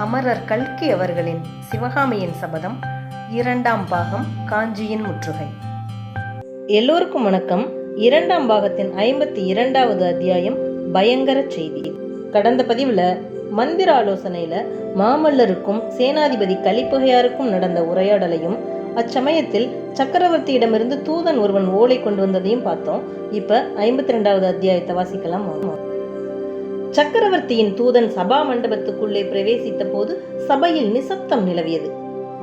அமரர் கல்கி அவர்களின் சிவகாமியின் சபதம் இரண்டாம் பாகம் காஞ்சியின் முற்றுகை. எல்லோருக்கும் வணக்கம். இரண்டாம் பாகத்தின் ஐம்பத்தி இரண்டாவது அத்தியாயம் பயங்கர செய்தி. கடந்த பதிவில் மந்திர ஆலோசனையில மாமல்லருக்கும் சேனாதிபதி கலிப்புகையாருக்கும் நடந்த உரையாடலையும் அச்சமயத்தில் சக்கரவர்த்தியிடமிருந்து தூதன் ஒருவன் ஓலை கொண்டு வந்ததையும் பார்த்தோம். இப்போ ஐம்பத்தி ரெண்டாவது அத்தியாயத்தை வாசிக்கலாம். வாங்க. சக்கரவர்த்தியின் தூதன் சபா மண்டபத்துக்குள்ளே பிரவேசித்த போது சபையில் நிசப்தம் நிலவியது.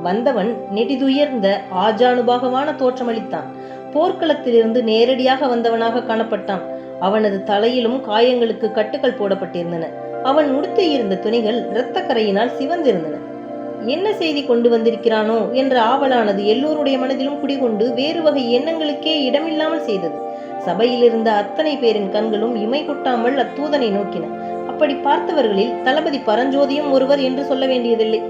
வந்தவன் நெடிதுயர்ந்த ஆஜானுபாகமான தோற்றமளித்தான். போர்க்களத்திலிருந்து நேரடியாக வந்தவனாக காணப்பட்டான். அவனது தலையிலும் காயங்களுக்கு கட்டுகள் போடப்பட்டிருந்தன. அவன் உடுத்தியிருந்த துணிகள் இரத்தக்கரையினால் சிவந்திருந்தன. என்ன செய்தி கொண்டு வந்திருக்கிறானோ? என்ற ஆவலானது எல்லோருடைய மனதிலும் குடிகொண்டு வேறு வகை எண்ணங்களுக்கே இடமில்லாமல் செய்தது. சபையில் இருந்த அத்தனை பேரின் கண்களும் இமை கொட்டாமல் அத்தூதனை நோக்கின. அப்படி பார்த்தவர்களில் தளபதி பரஞ்சோதியும் ஒருவர் என்று சொல்ல வேண்டியதில்லை.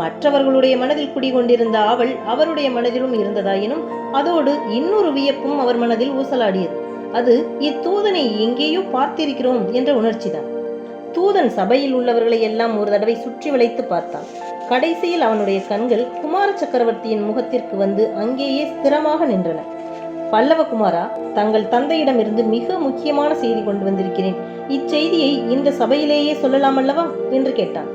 மற்றவர்களுடைய மனதில் குடிகொண்டிருந்த ஆவல் அவருடைய மனதிலும் இருந்ததாயினும் அதோடு இன்னொரு வியப்பும் அவர் மனதில் ஊசலாடியது. அது இத்தூதனை எங்கேயோ பார்த்திருக்கிறோம் என்ற உணர்ச்சிதான். தூதன் சபையில் உள்ளவர்களை எல்லாம் ஒரு தடவை சுற்றி வளைத்து பார்த்தான். கடைசியில் அவனுடைய கண்கள் குமார சக்கரவர்த்தியின் முகத்திற்கு வந்து அங்கேயே ஸ்திரமாக நின்றன. பல்லவகுமாரா தங்கள் தந்தையிடமிருந்து மிக முக்கியமான செய்தி கொண்டு வந்திருக்கிறேன். இச்செய்தியை இந்த சபையிலேயே சொல்லலாம் அல்லவா? என்று கேட்டான்.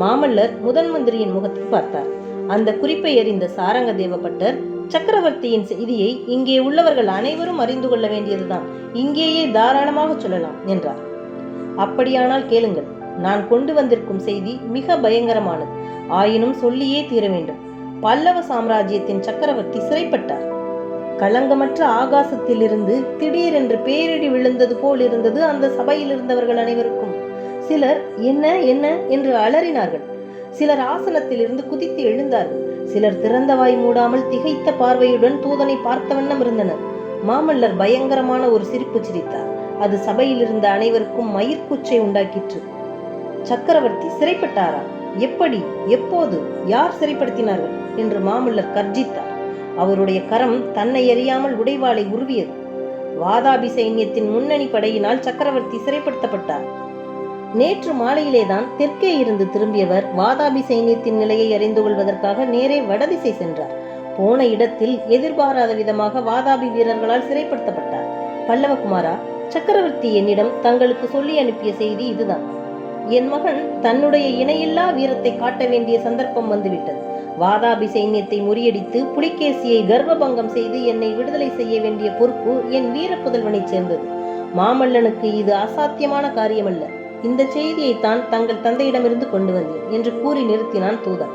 மாமல்லர் முதன் மந்திரியின் முகத்தை பார்த்தார். அந்த குறிப்பை அறிந்த சாரங்க தேவப்பட்டர் சக்கரவர்த்தியின் செய்தியை இங்கே உள்ளவர்கள் அனைவரும் அறிந்து கொள்ள வேண்டியதுதான். இங்கேயே தாராளமாக சொல்லலாம் என்றார். அப்படியானால் கேளுங்கள். நான் கொண்டு வந்திருக்கும் செய்தி மிக பயங்கரமானது. ஆயினும் சொல்லியே தீர வேண்டும். பல்லவ சாம்ராஜ்யத்தின் சக்கரவர்த்தி சிறைப்பட்டார். களங்கமற்ற ஆகாசத்திலிருந்து திடீரென்று பேரிடி விழுந்தது போல் இருந்தது அந்த சபையில் இருந்தவர்கள் அனைவருக்கும். சிலர் என்ன என்ன? என்று அலறினார்கள். சிலர் ஆசனத்திலிருந்து குதித்து எழுந்தார்கள். சிலர் திறந்த வாய் மூடாமல் திகைத்த பார்வையுடன் தூதனை பார்த்த வண்ணம் இருந்தனர். மாமல்லர் பயங்கரமான ஒரு சிரிப்பு சிரித்தார். அது சபையில் இருந்த அனைவருக்கும் மயிர்கூச்சை உண்டாக்கிற்று. சக்கரவர்த்தி சிறைப்பட்டாரா? எப்படி? எப்போது? யார் சிறைப்படுத்தினார்கள்? என்று மாமல்லர் கர்ஜித்தார். அவருடைய கரம் தன்னை அறியாமல் உடைவாளை உருவியது. வாதாபி சைன்யத்தின் முன்னணி படையினால் சக்கரவர்த்தி சிறைப்படுத்தப்பட்டார். நேற்று மாலையிலேதான் தெற்கே இருந்து திரும்பியவர் வாதாபி சைன்யத்தின் நிலையை அறிந்து கொள்வதற்காக நேரே வடதிசை சென்றார். போன இடத்தில் எதிர்பாராத விதமாக வாதாபி வீரர்களால் சிறைப்படுத்தப்பட்டார். பல்லவகுமாரா சக்கரவர்த்தி என்னிடம் தங்களுக்கு சொல்லி அனுப்பிய செய்தி இதுதான். என் மகன் தன்னுடைய இணையில்லா வீரத்தை காட்ட வேண்டிய சந்தர்ப்பம் வந்துவிட்டது. வாதாபி சைன்யத்தை முறியடித்து புலிகேசியை கர்வபங்கம் செய்து என்னை விடுதலை செய்ய வேண்டிய பொறுப்பு என் வீர சேர்ந்தது. மாமல்லனுக்கு இது அசாத்தியமான காரியமல்ல. இந்த செய்தியைத்தான் தங்கள் தந்தையிடமிருந்து கொண்டு வந்தேன் என்று கூறி நிறுத்தினான் தூதன்.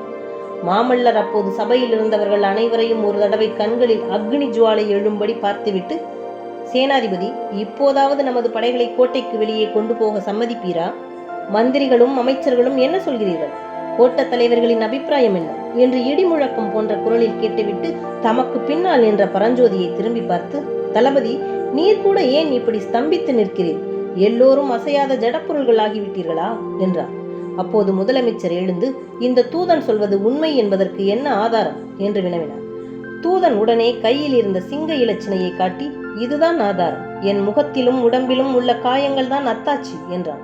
மாமல்லர் அப்போது சபையில் இருந்தவர்கள் அனைவரையும் ஒரு தடவை கண்களில் அக்னி ஜுவாலை எழும்படி பார்த்துவிட்டு சேனாதிபதி இப்போதாவது நமது படைகளை கோட்டைக்கு வெளியே கொண்டு போக சம்மதிப்பீரா? மந்திரிகளும் அமைச்சர்களும் என்ன சொல்கிறீர்கள்? கோட்ட தலைவர்களின் அபிப்பிராயம் என்ன? என்று இடி முழக்கம் போன்ற குரலில் கேட்டுவிட்டு தமக்கு பின்னால் நின்ற பரஞ்சோதியை திரும்பி பார்த்து தளபதி நீர் கூட ஏன் இப்படி ஸ்தம்பித்து நிற்கிறீர்? எல்லோரும் அசையாத ஜடப்பொருள்கள் ஆகிவிட்டீர்களா? என்றார். அப்போது முதலமைச்சர் எழுந்து இந்த தூதன் சொல்வது உண்மை என்பதற்கு என்ன ஆதாரம்? என்று வினவினார். தூதன் உடனே கையில் இருந்த சிங்க இலச்சினையை காட்டி இதுதான் ஆதாரம். என் முகத்திலும் உடம்பிலும் உள்ள காயங்கள் தான் அத்தாச்சி என்றான்.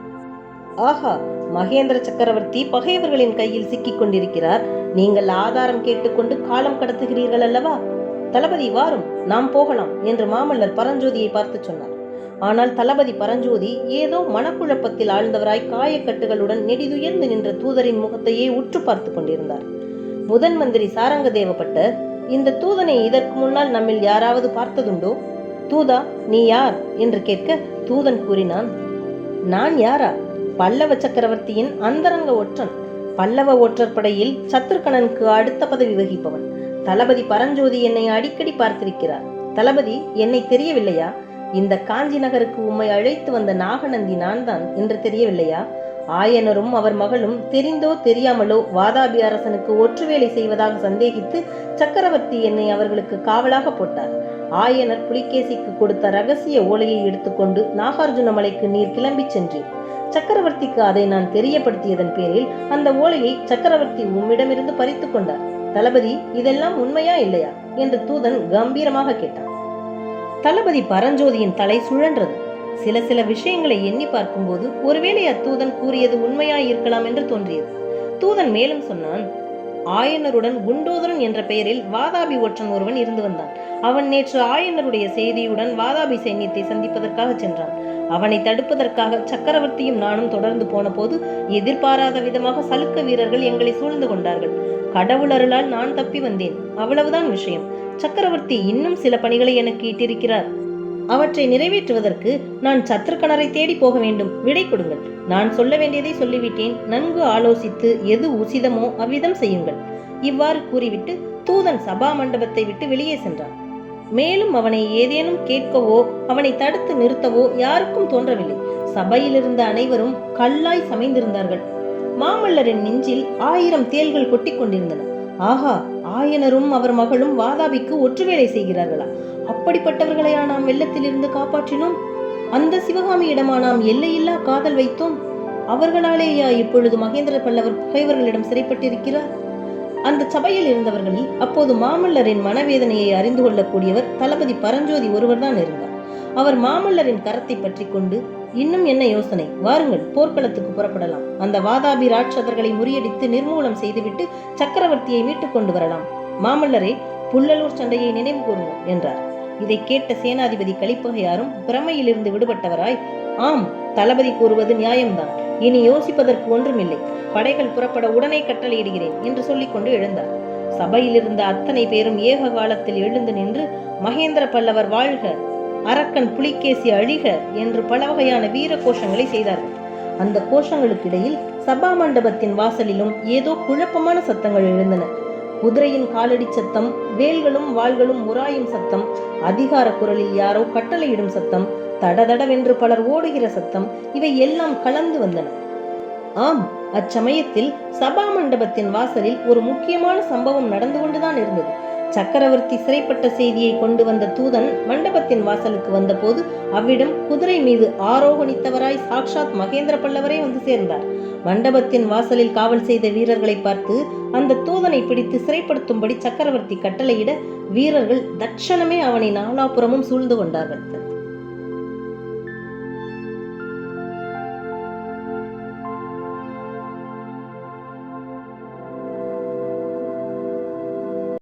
ஆஹா! மகேந்திர சக்கரவர்த்தி பகைவர்களின் கையில் சிக்கிக் கொண்டிருக்கிறார். நீங்கள் ஆதாரம் கேட்டுக்கொண்டு காலம் கடத்துகிறீர்கள் அல்லவா? தளபதி வாரும் நாம் போகலாம் என்று மாமல்லர் பரஞ்சோதியை பார்த்து சொன்னார். ஆனால் தளபதி பரஞ்சோதி ஏதோ மனக்குழப்பத்தில் ஆழ்ந்தவராய் காயக்கட்டுகளுடன் நெடிதுயர்ந்து நின்ற தூதரின் முகத்தையே உற்று பார்த்து கொண்டிருந்தார். முதன் மந்திரி சாரங்க தேவப்பட்டர் இந்த தூதனை இதற்கு முன்னால் நம்மில் யாராவது பார்த்ததுண்டோ? தூதா நீ யார்? என்று கேட்க தூதன் கூறினான். நான் யாரா? பல்லவ சக்கரவர்த்தியின் அந்தரங்க ஒற்றன் பல்லவ ஒற்றர் படையில் சத்ருகணனுக்கு அடுத்த பதவி வகிப்பவன். தளபதி பரஞ்சோதி என்னை அடிக்கடி பார்த்திருக்கிறார். தளபதி என்னை தெரியவில்லையா? இந்த காஞ்சி நகருக்கு உம்மை அழைத்து வந்த நாகநந்தி நான் தான் என்று தெரியவில்லையா? ஆயனரும் அவர் மகளும் தெரிந்தோ தெரியாமலோ வாதாபி அரசனுக்கு ஒற்று வேலை செய்வதாக சந்தேகித்து சக்கரவர்த்தி என்னை அவர்களுக்கு காவலாக போட்டார். ஆயனர் புலிகேசிக்கு கொடுத்த ரகசிய ஓலையை எடுத்துக்கொண்டு நாகார்ஜுன மலைக்கு நீர் கிளம்பிச் சென்றீர் சக்கரவர்த்திக்கு அதை நான் தெரியப்படுத்தியதன் பேரில் அந்த ஓலையை சக்கரவர்த்தி உம்மிடமிருந்து பறித்து கொண்டார். தளபதி இதெல்லாம் உண்மையா இல்லையா? என்று தூதன் கம்பீரமாக கேட்டான். தளபதி பரஞ்சோதியின் தலை சுழன்றது. சில சில விஷயங்களை எண்ணி பார்க்கும்போது ஒருவேளை அத்தூதன் கூறியது உண்மையாய் இருக்கலாம் என்று தோன்றியது. தூதன் மேலும் சொன்னான் ஆயனருடன் குண்டோதரன் என்ற பெயரில் வாதாபி ஒற்றன் ஒருவன் இருந்து வந்தான். அவன் நேற்று ஆயனருடைய செய்தியுடன் வாதாபி சைன்யத்தை சந்திப்பதற்காக சென்றான். அவனை தடுப்பதற்காக சக்கரவர்த்தியும் நானும் தொடர்ந்து போனபோது எதிர்பாராத விதமாக சலுக்க வீரர்கள் எங்களை சூழ்ந்து கொண்டார்கள். கடவுள் அருளால் நான் தப்பி வந்தேன். அவ்வளவுதான் விஷயம். சக்கரவர்த்தி இன்னும் சில பணிகளை எனக்கு இட்டிருக்கிறார் அவற்றை நிறைவேற்றுவதற்கு நான் சத்துருக்கணரை தேடி போக வேண்டும். விடை கொடுங்கள். நான் சொல்ல வேண்டியதை சொல்லிவிட்டேன். நன்கு ஆலோசித்து எது உசிதமோ அவ்விதம் செய்யுங்கள். இவ்வாறு கூறிவிட்டு தூதன் சபா மண்டபத்தை விட்டு வெளியே சென்றான். மேலும் அவனை ஏதேனும் கேட்கவோ அவனை தடுத்து நிறுத்தவோ யாருக்கும் தோன்றவில்லை. சபையில் இருந்த அனைவரும் கல்லாய் சமைந்திருந்தார்கள். மாமல்லரின் நெஞ்சில் ஆயிரம் தேள்கள் கொட்டிக் கொண்டிருந்தன. ஆஹா ஆயனரும் அவர் மகளும் வாதாபிக்கு ஒற்று வேலை செய்கிறார்களா? அப்படிப்பட்டவர்களையா நாம் வெள்ளத்திலிருந்து காப்பாற்றினோம்? அந்த சிவகாமியிடமா நாம் எல்லையில்லா காதல் வைத்தோம்? அவர்களாலேயா இப்பொழுது மகேந்திர பல்லவர் பகைவர்களிடம் சிறைப்பட்டிருக்கிறார்? அந்த சபையில் இருந்தவர்களில் அப்போது மாமல்லரின் மனவேதனையை அறிந்து கொள்ளக்கூடியவர் தளபதி பரஞ்சோதி ஒருவர்தான் இருந்தார். அவர் மாமல்லரின் கரத்தை பற்றி கொண்டு இன்னும் என்ன யோசனை? வாருங்கள் போர்க்களத்துக்கு புறப்படலாம். அந்த வாதாபி ராட்சதர்களை முறியடித்து நிர்மூலம் செய்துவிட்டு சக்கரவர்த்தியை மீட்டுக் கொண்டு வரலாம். மாமல்லரே புல்லலூர் சண்டையை நினைவு கூறுவோம் என்றார். இதை கேட்ட சேனாதிபதி கலிப்பகையாரும் பிரமையிலிருந்து விடுபட்டவராய்? ஆம் தளபதி கூறுவது நியாயம்தான். இனி யோசிப்பதற்கு ஒன்றுமில்லை. படைகள் புறப்பட உடனே கட்டளையிடுகிறேன் என்று சொல்லிக்கொண்டு எழுந்தார். சபையில் இருந்த அத்தனை பேரும் ஏக காலத்தில் எழுந்து நின்று மகேந்திர பல்லவர் வாழ்க அரக்கன் புலிகேசி அழிக என்று பல வகையான வீர கோஷங்களை செய்தார்கள். அந்த கோஷங்களுக்கிடையில் சபா மண்டபத்தின் வாசலிலும் ஏதோ குழப்பமான சத்தங்கள் எழுந்தன. குதிரையின் காலடி சத்தம் வேல்களும் வாள்களும் முராயும் சத்தம் அதிகார குரலில் யாரோ கட்டளையிடும் சத்தம் தடதடவென்று பலர் ஓடுகிற சத்தம் இவை எல்லாம் கலந்து வந்தன. ஆம் அச்சமயத்தில் சபா மண்டபத்தின் வாசலில் ஒரு முக்கியமான சம்பவம் நடந்து கொண்டுதான் இருந்தது. சக்கரவர்த்தி சிறைப்பட்ட செய்தியை கொண்டு வந்த தூதன் மண்டபத்தின் வாசலுக்கு வந்தபோது அவ்விடம் குதிரை மீது ஆரோகணித்தவராய் சாக்ஷாத் மகேந்திர பல்லவரே வந்து சேர்ந்தார். மண்டபத்தின் வாசலில் காவல் செய்த வீரர்களை பார்த்து அந்த தூதனை பிடித்து சிறைப்படுத்தும்படி சக்கரவர்த்தி கட்டளையிட வீரர்கள் தட்சணமே அவனை நாலாபுறமும் சூழ்ந்து கொண்டார்கள்.